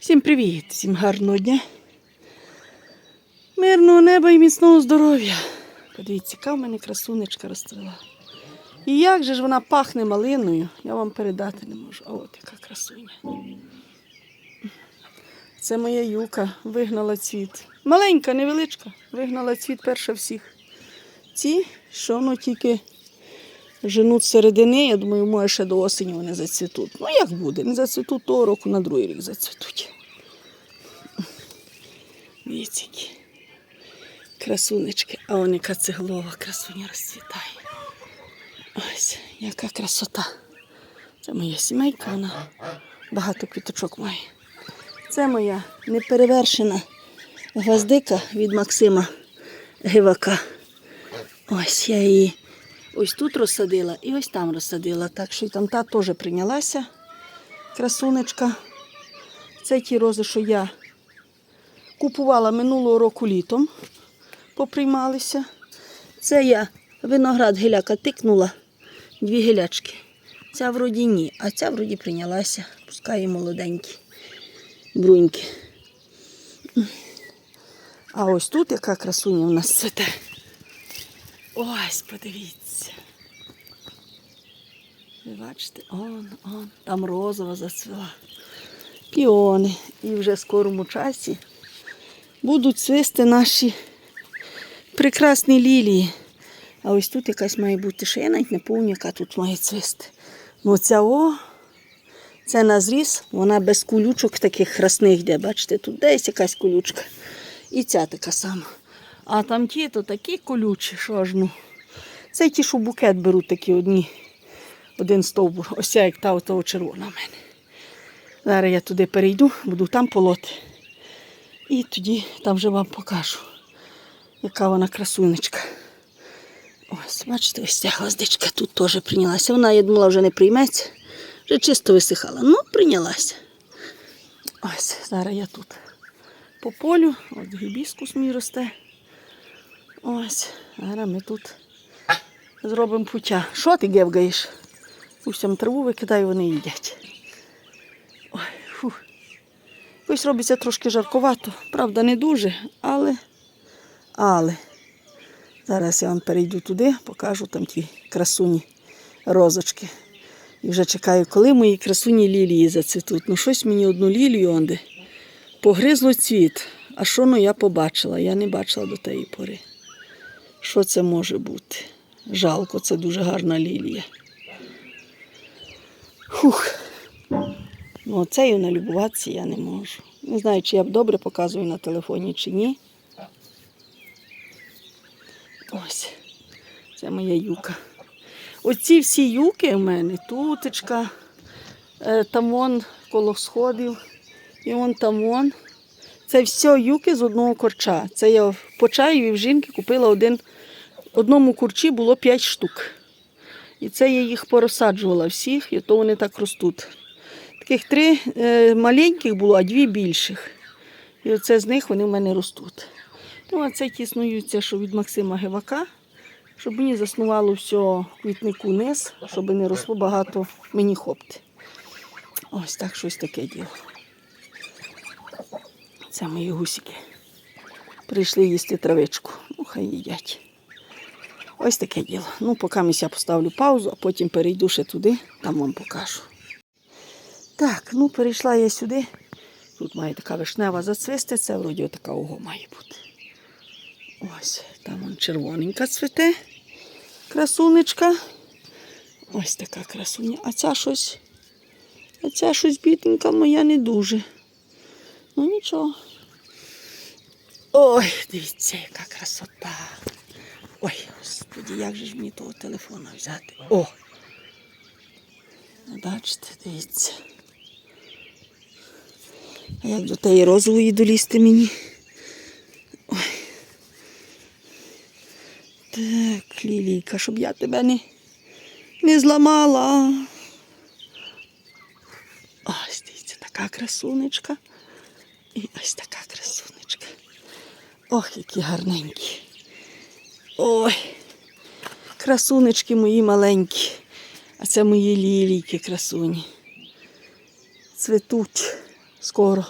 Всім привіт, всім гарного дня. Мирного неба і міцного здоров'я. Подивіться, яка в мене красунечка розстріла. І як же ж вона пахне малиною, я вам передати не можу. А от яка красуня. Це моя юка вигнала цвіт. Маленька, невеличка, вигнала цвіт перша всіх. Ці, що воно тільки женуть середини, я думаю, може ще до осені вони зацвітуть. Ну як буде? Не зацвітуть того року, на другий рік зацвітуть. Дивіться, які красунечки. А он яка цеглова красуня розцвітає. Ось, яка красота. Це моя сімейка, вона багато квіточок має. Це моя неперевершена гвоздика від Максима Гивака. Ось я її ось тут розсадила і ось там розсадила. Так що і там та теж прийнялася красунечка. Це ті рози, що я купувала минулого року літом, поприймалися. Це я виноград геляка тикнула, дві гелячки. Ця вроді ні, а ця вроді прийнялася. Пускай молоденькі бруньки. А ось тут яка красуня в нас цвіте. Ось, подивіться. Ви бачите, он, он, там розова зацвіла. Піони. І вже в скорому часі будуть цвісти наші прекрасні лілії. А ось тут якась має бути ще я навіть не пам'ятаю, яка тут має цвісти. Ну ця о, це на зріз, вона без кулючок таких красних йде. Бачите, тут десь якась колючка. І ця така сама. А там ті то такі колючі, що аж ну. Це ті, що букет беруть такі одні. Один стовбур. Ось ця як та ото червона в мене. Зараз я туди перейду, буду там полоти. І тоді там вже вам покажу, яка вона красунечка. Ось, бачите, ось ця гвоздичка тут теж прийнялася. Вона, я думала, вже не прийметься. Вже чисто висихала. Ну, прийнялася. Ось, зараз я тут по полю. От гібіскус мій росте. Ось, зараз ми тут зробимо пуття. Що ти гевгаєш? Усім траву викидаю, вони їдять. Ой, фу. Ось робиться трошки жарковато. Правда, не дуже, але. Але. Зараз я вам перейду туди, покажу там ті красуні розочки. І вже чекаю, коли мої красуні лілії зацвітуть. Ну, щось мені одну лілію онде погризло цвіт. А що ну я побачила? Я не бачила до тієї пори. Що це може бути? Жалко, це дуже гарна лілія. Фух. Ну, оцею налюбуватися я не можу. Не знаю, чи я б добре показую на телефоні, чи ні. Ось, це моя юка. Оці всі юки в мене, тутечка, е, там коло сходів, і вон там. Це все юки з одного корча. Це я по чаю і в жінки купила один, одному курчі було 5 штук. І це я їх порозсаджувала всіх, і то вони так ростуть. Таких три е, маленьких було, а дві більших. І оце з них вони в мене ростуть. Ну, а це тіснуються, що від Максима Гевака, щоб мені заснувало все квітнику низ, щоб не росло багато мені хопти. Ось так щось таке діло. Це мої гусики. Прийшли їсти травичку. Ну, хай їдять. Ось таке діло. Ну, поки я поставлю паузу, а потім перейду ще туди, там вам покажу. Так, ну перейшла я сюди. Тут має така вишнева зацвисти, це вроді така ого має бути. Ось, там он червоненька цвіте. Красунечка. Ось така красуня. А ця щось. А ця щось бідненька моя не дуже. Ну нічого. Ой, дивіться, яка красота. Ой, господі, як же ж мені того телефона взяти? О! Бачите, дивіться. А як до тієї розової долізти мені? Ой. Так, Лілійка, щоб я тебе не, не зламала. Ось, дивіться, така красунечка. І ось така красунечка. Ох, які гарненькі. Ой, красунечки мої маленькі. А це мої лілійки красуні. Цвітуть скоро.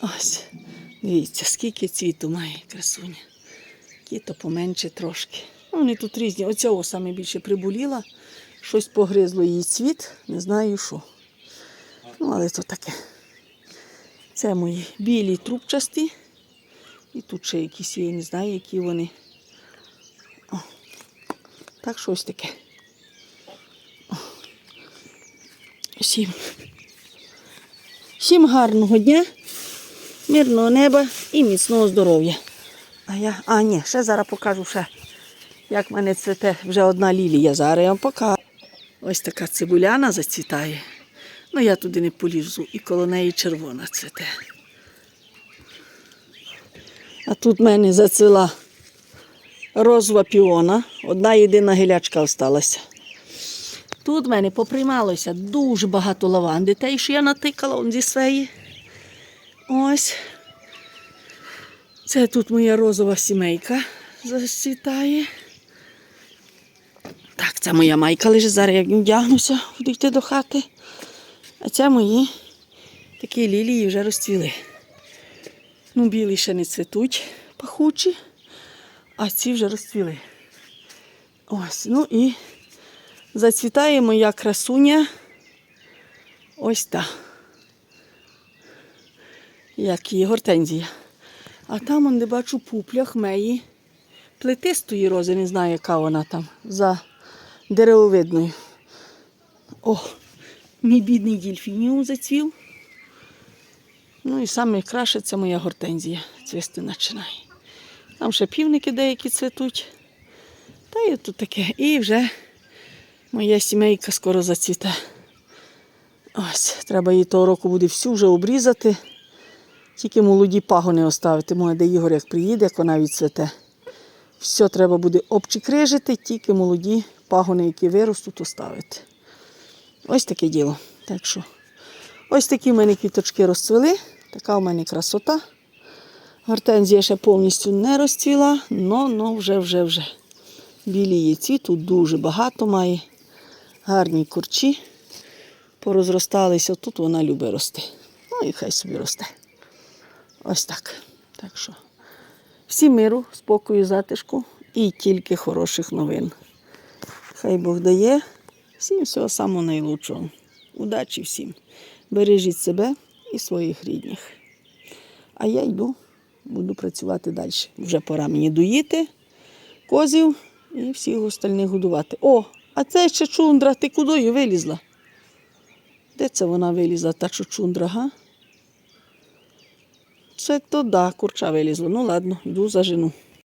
Ось, дивіться, скільки цвіту має красуня. Ті-то поменше трошки. Ну, вони тут різні. Оця о саме більше приболіла. Щось погризло її цвіт, не знаю що. Ну, але то таке. Це мої білі трубчасті. І тут ще якісь є, я не знаю, які вони. О, так щось таке. О. Всім. Всім гарного дня, мирного неба і міцного здоров'я. А я, а ні, ще зараз покажу ще, як в мене цвіте вже одна лілія. Зараз я вам покажу. Ось така цибуляна зацвітає. Ну я туди не полізу, і коло неї червона цвіте. А тут в мене зацвіла розова піона. Одна єдина гілячка осталася. Тут в мене поприймалося дуже багато лаванди, те, що я натикала он зі своєї. Ось. Це тут моя розова сімейка зацвітає. Так, це моя майка лежить. Зараз я вдягнуся, буду до хати. А це мої такі лілії вже розцвіли. Ну, білі ще не цвітуть пахучі, а ці вже розцвіли. Ось, ну і зацвітає моя красуня. Ось та. Як її гортензія. А там, он, де бачу, пупля хмеї. Плетистої рози, не знаю, яка вона там, за деревовидною. О, мій бідний дільфініум зацвів. Ну і саме краще це моя гортензія. Цвісти починає. Там ще півники деякі цвітуть. Та є тут таке. І вже моя сімейка скоро зацвіте. Ось, треба її того року буде всю вже обрізати. Тільки молоді пагони оставити. Може, де Ігор як приїде, як вона відцвете. Все треба буде обчикрижити, тільки молоді пагони, які виростуть, оставити. Ось таке діло. Так що, ось такі в мене квіточки розцвіли. Така в мене красота. Гортензія ще повністю не розцвіла, але вже вже вже. Білі є цвіту дуже багато має. Гарні курчі. Порозросталися. Тут вона любить рости. Ну і хай собі росте. Ось так. Так що всім миру, спокою, затишку і тільки хороших новин. Хай Бог дає всім всього самого найлучшого. Удачі всім. Бережіть себе і своїх рідних. А я йду, буду працювати далі. Вже пора мені доїти козів і всіх остальних годувати. О, а це ще чундра, ти куди вилізла? Де це вона вилізла, та чундра, га? Це то да, курча вилізла. Ну ладно, йду за жену.